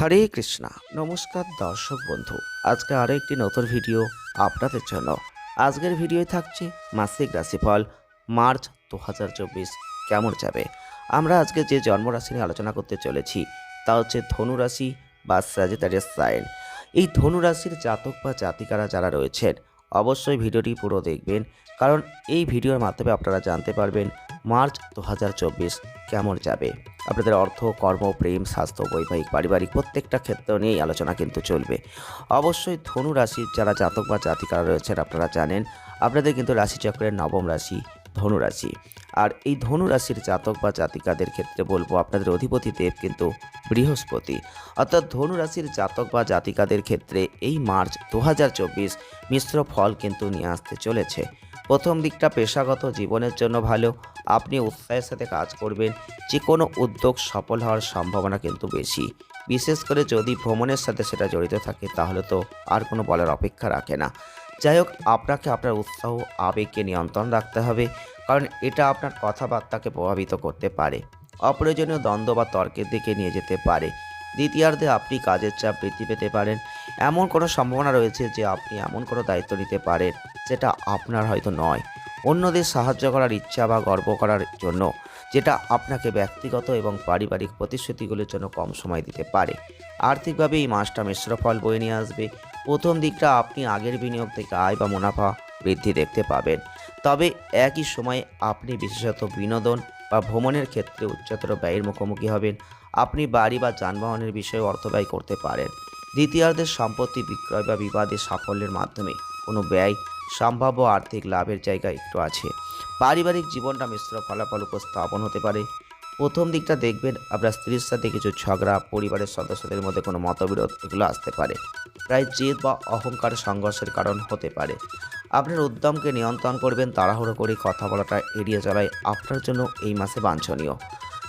হরে কৃষ্ণা। নমস্কার দর্শক বন্ধু, আজকে আরও একটি নতুন ভিডিও আপনাদের জন্য। আজকের ভিডিওয় থাকছে মাসিক রাশিফল, মার্চ দু হাজার চব্বিশ কেমন যাবে? আমরা আজকে যে জন্মরাশি নিয়ে আলোচনা করতে চলেছি, তা হচ্ছে ধনুরাশি বা স্যাজিটারিয়াস সাইন এই ধনুরাশির জাতক বা জাতিকারা যারা রয়েছেন অবশ্যই ভিডিওটি পুরো দেখবেন। কারণ এই ভিডিওর মাধ্যমে আপনারা জানতে পারবেন মার্চ দু হাজার চব্বিশ কেমন যাবে। আপনাদের অর্থ, কর্ম, প্রেম, স্বাস্থ্য, বৈবাহিক, পারিবারিক প্রত্যেকটা ক্ষেত্র নিয়েই আলোচনা কিন্তু চলবে। অবশ্যই ধনু রাশির যারা জাতক বা জাতিকারা রয়েছেন আপনারা জানেন, আপনাদের কিন্তু রাশিচক্রের নবম রাশি ধনু রাশি। আর এই ধনু রাশির জাতক বা জাতিকাদের ক্ষেত্রে বলব, আপনাদের অধিপতি দেব কিন্তু বৃহস্পতি। অর্থাৎ ধনু রাশির জাতক বা জাতিকাদের ক্ষেত্রে এই মার্চ দু হাজার চব্বিশ মিশ্র ফল কিন্তু নিয়ে আসতে চলেছে। প্রথম দিকটা পেশাগত জীবনের জন্য ভালো। আপনি উৎসাহের সাথে কাজ করবেন। যে কোনো উদ্যোগ সফল হওয়ার সম্ভাবনা কিন্তু বেশি। বিশেষ করে যদি ভ্রমণের সাথে সেটা জড়িত থাকে, তাহলে তো আর কোনো বলার অপেক্ষা রাখে না। যাই হোক, আপনাকে আপনার উৎসাহ, আবেগকে নিয়ন্ত্রণ রাখতে হবে। কারণ এটা আপনার কথাবার্তাকে প্রভাবিত করতে পারে। অপ্রয়োজনীয় দ্বন্দ্ব বা তর্কের দিকে নিয়ে যেতে পারে। দ্বিতীয়ার্ধে আপনি কাজের চাপ বৃদ্ধি পেতে পারেন। এমন কোনো সম্ভাবনা রয়েছে যে আপনি এমন কোনো দায়িত্ব নিতে পারেন যেটা আপনার হয়তো নয়। অন্যদের সাহায্য করার ইচ্ছা বা গর্ব করার জন্য, যেটা আপনাকে ব্যক্তিগত এবং পারিবারিক প্রতিশ্রুতিগুলির জন্য কম সময় দিতে পারে। আর্থিকভাবে এই মাসটা মিশ্র ফল বয়ে নিয়ে আসবে। প্রথম দিকটা আপনি আগের বিনিয়োগ থেকে আয় বা মুনাফা বৃদ্ধি দেখতে পাবেন। তবে একই সময়ে আপনি বিশেষত বিনোদন বা ভ্রমণের ক্ষেত্রে উচ্চতর ব্যয়ের মুখোমুখি হবেন। আপনি বাড়ি বা যানবাহনের বিষয়ে অর্থ ব্যয় করতে পারেন। দ্বিতীয়ার্ধের সম্পত্তি বিক্রয় বা বিবাদে সাফল্যের মাধ্যমে কোনো ব্যয় সম্ভাব্য আর্থিক লাভের জায়গা একটু আছে। পারিবারিক জীবনটা মিশ্র ফলাফল উপস্থাপন হতে পারে। প্রথম দিকটা দেখবেন আপনার স্ত্রীর সাথে কিছু ঝগড়া, পরিবারের সদস্যদের মধ্যে কোনো মতবিরোধ, এগুলো আসতে পারে। প্রায় জেদ বা অহংকার সংঘর্ষের কারণ হতে পারে। আপনার উদ্যমকে নিয়ন্ত্রণ করবেন, তাড়াহুড়ো করে কথা বলাটা এড়িয়ে চলাই আপনার জন্য এই মাসে বাঞ্ছনীয়।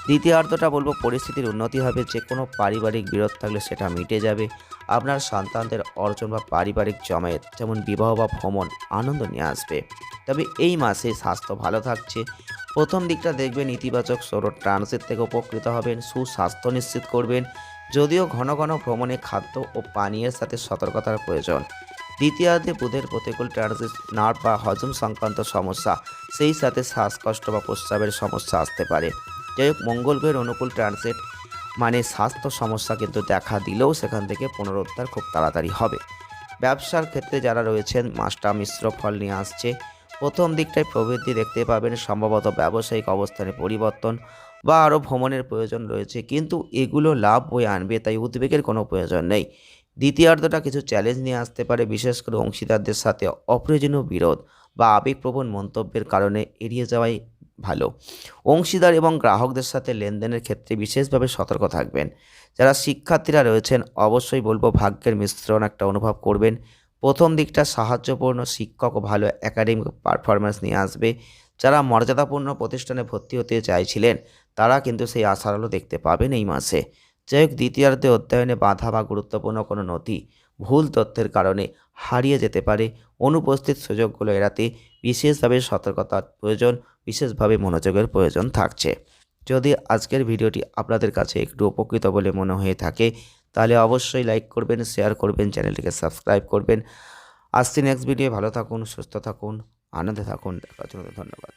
দ্বিতীয়ার্ধটা বলব পরিস্থিতির উন্নতি হবে, যে কোনো পারিবারিক বিরোধ থাকলে সেটা মিটে যাবে। আপনার সন্তানদের অর্জন বা পারিবারিক জমায়েত, যেমন বিবাহ বা ভ্রমণ, আনন্দ নিয়ে আসবে। তবে এই মাসে স্বাস্থ্য ভালো থাকছে। প্রথম দিকটা দেখবেন, ইতিবাচক সৌর ট্রান্সের থেকে উপকৃত হবেন, সুস্বাস্থ্য নিশ্চিত করবেন, যদিও ঘন ঘন ভ্রমণে খাদ্য ও পানীয়ের সাথে সতর্কতার প্রয়োজন। দ্বিতীয়ার্ধে বুধের প্রতিকূল ট্রানজিট, নার্ভ বা হজম সংক্রান্ত সমস্যা, সেই সাথে শ্বাসকষ্ট বা প্রস্রাবের সমস্যা আসতে পারে। যাই হোক মঙ্গল গ্রহের অনুকূল ট্রানজিট মানে স্বাস্থ্য সমস্যা কিন্তু দেখা দিলেও সেখান থেকে পুনরুদ্ধার খুব তাড়াতাড়ি হবে। ব্যবসার ক্ষেত্রে যারা রয়েছেন মাসটা মিশ্র ফল নিয়ে আসছে। প্রথম দিকটায় প্রবৃদ্ধি দেখতে পাবেন, সম্ভবত ব্যবসায়িক অবস্থানে পরিবর্তন বা আরও ভ্রমণের প্রয়োজন রয়েছে। কিন্তু এগুলো লাভ বয়ে আনবে, তাই উদ্বেগের কোনো প্রয়োজন নেই। দ্বিতীয়ার্ধটা কিছু চ্যালেঞ্জ নিয়ে আসতে পারে, বিশেষ করে অংশীদারদের সাথে অপ্রয়োজনীয় বিরোধ বা আবেগপ্রবণ মন্তব্যের কারণে এড়িয়ে যাওয়াই ভালো। অংশীদার এবং গ্রাহকদের সাথে লেনদেনের ক্ষেত্রে বিশেষভাবে সতর্ক থাকবেন। যারা শিক্ষার্থীরা রয়েছেন, অবশ্যই বলব ভাগ্যের মিশ্রণ একটা অনুভব করবেন। প্রথম দিকটা সাহায্যপূর্ণ শিক্ষক ও ভালো একাডেমিক পারফরমেন্স নিয়ে আসবে। যারা মর্যাদাপূর্ণ প্রতিষ্ঠানে ভর্তি হতে চাইছিলেন, তারা কিন্তু সেই আশার আলো দেখতে পাবেন এই মাসে। যাই হোক, দ্বিতীয়ার্ধে অধ্যয়নে বাধা বা গুরুত্বপূর্ণ কোনো নথি, ভুল তথ্যের কারণে হারিয়ে যেতে পারে। অনুপস্থিত সুযোগগুলো এড়াতে বিশেষভাবে সতর্কতার প্রয়োজন। বিশেষভাবে মনোযোগের প্রয়োজন থাকছে। যদি আজকের ভিডিওটি আপনাদের কাছে একটু উপকৃত বলে মনে হয়ে থাকে, তাহলে অবশ্যই লাইক করবেন, শেয়ার করবেন, চ্যানেলটিকে সাবস্ক্রাইব করবেন। আসছি নেক্সট ভিডিও ভালো থাকুন, সুস্থ থাকুন, আনন্দে থাকুন দেখার জন্য ধন্যবাদ।